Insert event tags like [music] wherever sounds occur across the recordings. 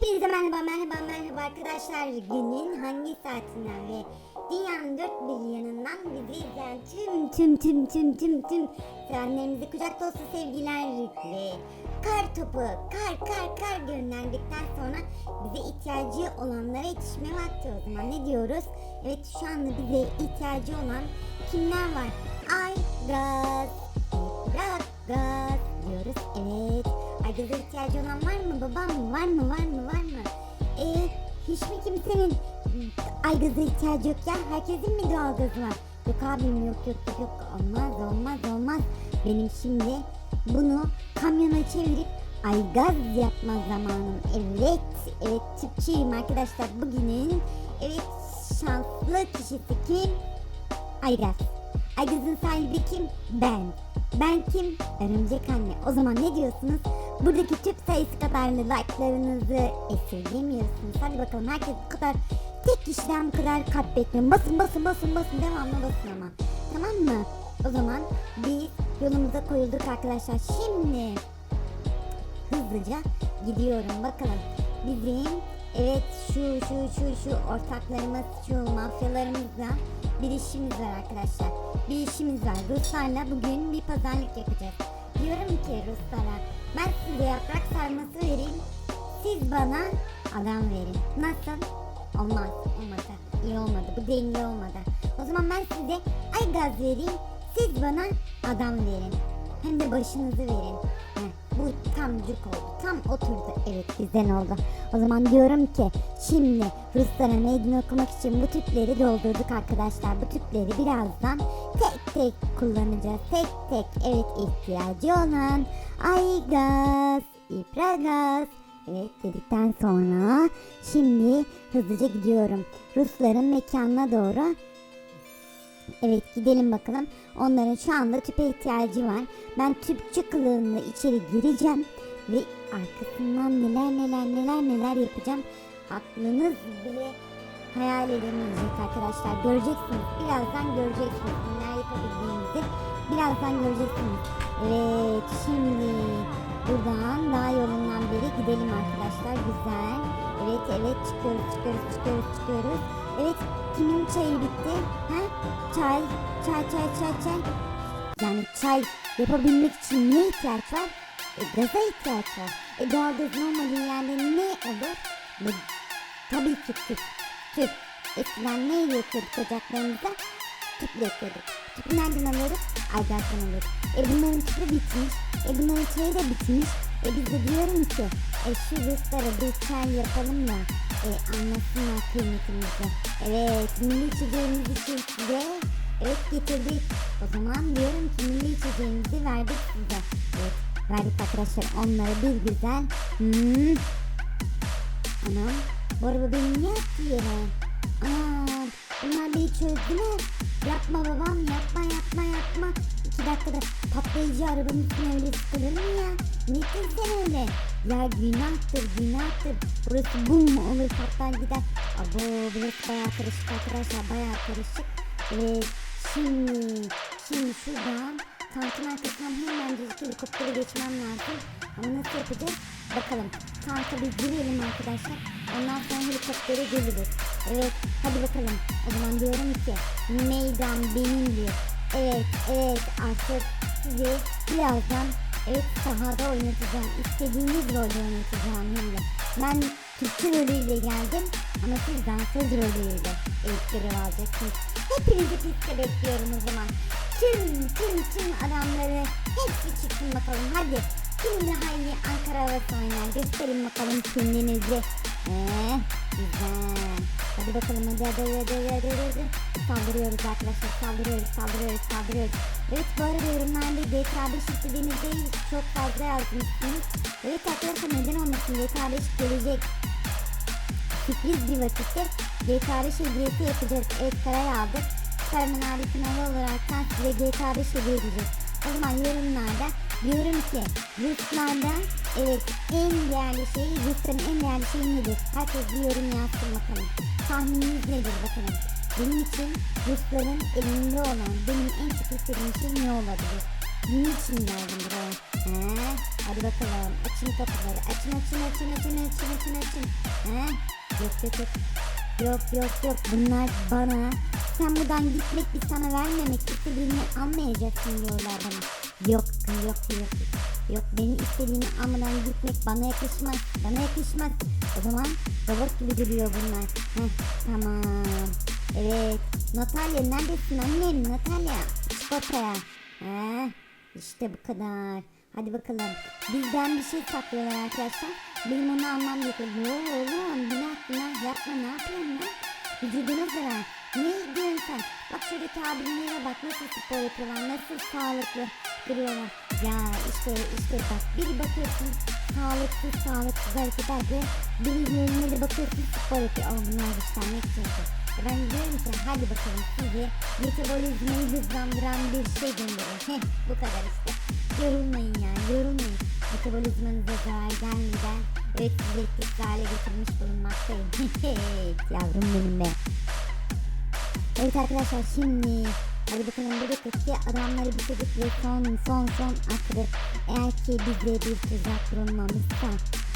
Hepinize merhaba merhaba merhaba arkadaşlar. Günün hangi saatinden ve dünyanın dört bir yanından bizi izleyen tüm tüm tüm tüm tüm tüm sevenlerimize kucak dolusu sevgiler ve kar topu kar kar kar gönderdikten sonra bize ihtiyacı olanlara yetişme vakti o zaman ne diyoruz? Evet şu anda bize ihtiyacı olan kimler var? Ay gaz, gaz, gaz diyoruz. Evet. Aygaz'a ihtiyacı olan var mı babam? Var mı var mı var mı? Ee, hiç mi kimsenin Aygaz'a ihtiyacı yok ya? Herkesin mi doğalgazı var? Yok abim yok yok yok yok. Olmaz olmaz olmaz. Benim şimdi bunu kamyona çevirip Aygaz yapma zamanım. Evet, evet tüpçüyüm arkadaşlar. Bugünün evet şanslı kişisi kim? Aygaz. Aygaz'ın sahibi kim? Ben. Ben kim? Örümcek anne. O zaman ne diyorsunuz? Buradaki tüp sayısı kadarlı like'larınızı esirgemiyorsunuz. Hadi bakalım herkes bu kadar tek kişiden bu kadar bekliyorum. Basın basın basın basın devamlı basın ama. Tamam mı? O zaman biz yolumuza koyulduk arkadaşlar. Şimdi hızlıca gidiyorum. Bakalım bizim evet şu şu şu şu ortaklarımız şu mafyalarımızla bir işimiz var arkadaşlar. Bir işimiz var. Ruslarla bugün bir pazarlık yapacağız. Diyorum ki Ruslara ben size yaprak sarması vereyim. Siz bana adam verin. Nasıl? Olmaz. Olmadı. İyi olmadı. Bu denge olmadı. O zaman ben size ay gaz vereyim. Siz bana adam verin. Hem de başınızı verin. Heh, bu tam cuk oldu. Tam oturdu. Evet bizden oldu. O zaman diyorum ki şimdi Ruslara meydan okumak için bu tüpleri doldurduk arkadaşlar. Bu tüpleri birazdan tek tek kullanacağız. Tek tek evet ihtiyacı olan ay gaz. Evet dedikten sonra şimdi hızlıca gidiyorum. Rusların mekanına doğru Evet gidelim bakalım. Onların şu anda tüpe ihtiyacı var. Ben tüpçü kılığında içeri gireceğim ve arkasından neler neler neler neler yapacağım. Aklınız bile hayal edemeyecek arkadaşlar. Göreceksiniz. Birazdan göreceksiniz neler yapabildiğimizi. Birazdan göreceksiniz. Evet şimdi buradan daha yolundan beri gidelim arkadaşlar. Güzel. Evet evet çıkıyoruz çıkıyoruz çıkıyoruz çıkıyoruz. Evet kimin çayı bitti? Ha? Çay, çay, çay, çay, çay. Yani çay yapabilmek için ne ihtiyaç var? E, gaza ihtiyaç var. E doğalgazın olmadığı yerde ne olur? E, tabii ki tüp. Tüp. Eskiden neyle yakıyorduk ocaklarımıza? Tüple yakıyorduk. Tüpü nereden alıyoruz? Aygazdan alıyoruz. E bunların tüpü bitmiş. E bunların çayı da bitmiş. E biz de diyorum ki e şu Ruslara bir çay yapalım da e, anlasınlar kıymetimizi. Evet milli içeceğimiz için size evet getirdik. O zaman diyorum ki milli içeceğimizi verdik size. Evet verdik arkadaşlar onlara bir güzel. Hmm. Anam bu araba beni niye attı yere? Anam bunlar beni çözdüler. Yapma babam yapma yapma yapma. İki dakikada patlayıcı arabanın üstüne öyle sıkılır mı ya? Nesin sen öyle? Ya günahtır günahtır. Burası bum olur patlar gider. Abo burası bayağı karışık arkadaşlar bayağı karışık. Ve şimdi şimdi şuradan tankın arkasından hemen düzgün helikoptere geçmem lazım. Ama nasıl yapacağız? Bakalım. Tanka bir girelim arkadaşlar. Ondan sonra helikoptere geliriz. Evet hadi bakalım. O zaman diyorum ki meydan benimdir. Evet evet artık sizi birazdan evet sahada oynatacağım. İstediğiniz rolde oynatacağım hem. Ben Türkçe rolüyle geldim ama siz dansöz rolüyle evet görev alacaksınız. Hepinizi pistte bekliyorum o zaman. Tüm tüm tüm adamları hepsi çıksın bakalım hadi. Kim daha iyi Ankara havası oynar gösterin bakalım kendinizi. Eee güzel. Hadi bakalım hadi hadi hadi hadi hadi hadi. Saldırıyoruz arkadaşlar saldırıyoruz saldırıyoruz saldırıyoruz. Evet bu arada yorumlarda GTA 5 istediğinizde çok fazla yazmışsınız. Evet arkadaşlar neden olmasın GTA 5 gelecek. Sürpriz bir vakitte GTA 5 hediyesi yapacağız. Evet parayı aldık. Paranın abi finalı olarak size GTA 5 hediye edeceğiz. O zaman yorumlarda diyorum ki Ruslarda evet en değerli şey Rusların en değerli şey nedir? Herkes bir yorum yazsın bakalım. Tahmininiz nedir bakalım. Benim için Rusların elinde olan benim en çok istediğim şey ne olabilir? Bunun için geldim buraya. He? Hadi bakalım. Açın kapıları. Açın açın açın açın açın açın açın. He? Yok yok yok. Yok yok yok. Bunlar bana sen buradan gitmek biz sana vermemek istediğini almayacaksın diyorlar bana. Yok yok yok. Yok benim istediğimi almadan gitmek bana yakışmaz. Bana yakışmaz. O zaman robot gibi duruyor bunlar. Tamam. Evet. Natalya neredesin annem? Natalya. Çık ortaya. Heh, işte bu kadar. Hadi bakalım. Bizden bir şey saklıyorlar arkadaşlar. Benim onu almam gerekiyor. Yo oğlum günah günah yapma ne yapıyorsun lan? Vücuduna zarar. Ne diyorsun sen? Bak şuradaki abimlere bak nasıl spor yapıyorlar, nasıl sağlıklı duruyorlar. Ya işte işte bak bir bakıyorsun sağlıksız sağlıksız hareket ediyor. Birilerine de bakıyorsun spor yapıyor. Ama bunlar güçlenmek için. Ben diyorum ki hadi bakalım sizi metabolizmayı hızlandıran bir şey gönderin. Heh bu kadar işte. Yorulmayın yani yorulmayın. Metabolizmanıza zarar gelmeden evet sizi hale getirmiş bulunmaktayım. [laughs] Yavrum benim be. Evet arkadaşlar şimdi hadi bakalım buradaki adamları bitirdik ve son son son aklı eğer ki bize bir tuzak kurulmamışsa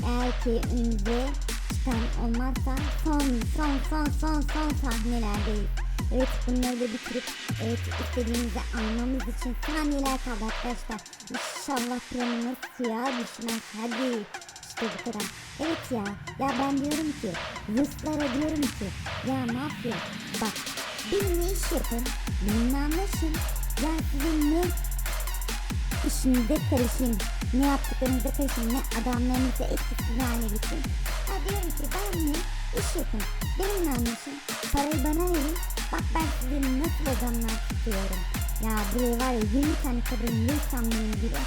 eğer ki önümüze çıkan olmazsa son son son son son sahnelerdeyiz. Evet bunları da bitirip evet istediğimizi almamız için saniyeler kaldı arkadaşlar. İnşallah planımız suya düşmez. Hadi işte bu kadar. Evet ya ya ben diyorum ki Ruslara diyorum ki ya mafya bak benimle iş yapın benimle anlaşın ya sizin ne işinize karışın ne yaptıklarınıza karışın ne adamlarınızı etkisiz hale getirin ya diyorum ki benimle iş yapın benimle anlaşın parayı bana verin bak ben size nasıl adamlar tutuyorum. Ya buraya var ya 20 tane kadın yırsam benim gibi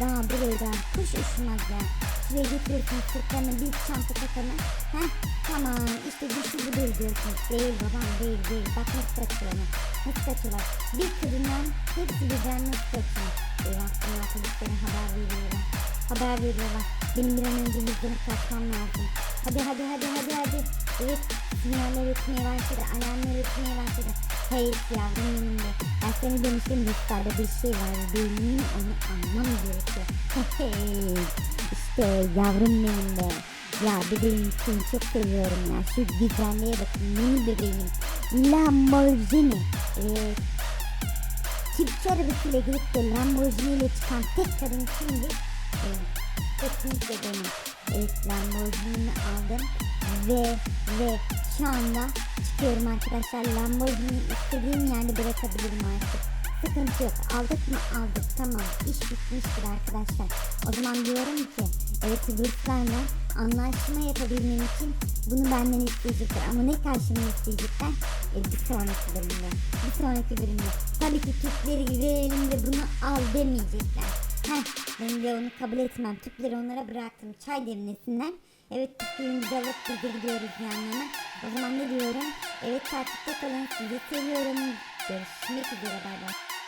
daha buraya kuş uçmaz ya Şuraya getiriyorsun sırtlarına bir çanta takanı. Heh tamam işte güçlü budur diyorsun. Değil babam değil değil. Bak nasıl kaçıyorlar. Nasıl kaçıyorlar. Bir kırından hepsi birden nasıl kaçıyor. Eyvah bunlar polislere haber veriyorlar. Haber veriyorlar. Benim bir an önce yüzlerine kaçmam lazım. Hadi hadi hadi hadi hadi. Evet sinyaller ötmeye başladı. Alarmlar ötmeye başladı. Hey yavrum benim de. Ben seni demiştim Ruslar'da bir şey var. Benim onu anlamam gerekiyor. İşte yavrum benim de. Ya bebeğim seni çok seviyorum ya. Şu güzelliğe bakın mini bebeğim. Lamborghini. Evet. Çiftçi arabasıyla gelip de Lamborghini ile çıkan tek kadın kimdi? Evet. Kesinlikle benim. Evet Lamborghini'mi aldım. Ve ve şu anda çıkıyorum arkadaşlar. Lamborghini istediğim yerde bırakabilirim artık. Sıkıntı yok. Aldık mı aldık. Tamam. İş bitmiştir arkadaşlar. O zaman diyorum ki evet Ruslarla anlaşma yapabilmem için bunu benden isteyecekler. Ama ne karşılığında isteyecekler? E, bir sonraki bölümde. Bir sonraki bölümde. Tabii ki Türkleri verelim de bunu al demeyecekler. Heh, ben de onu kabul etmem. Tüpleri onlara bıraktım. Çay demlesinler. Evet tüplerimizi alıp gidiyoruz yanlarına. O zaman ne diyorum? Evet takipte kalın. Sizi seviyorum. Görüşmek üzere. Bay bay.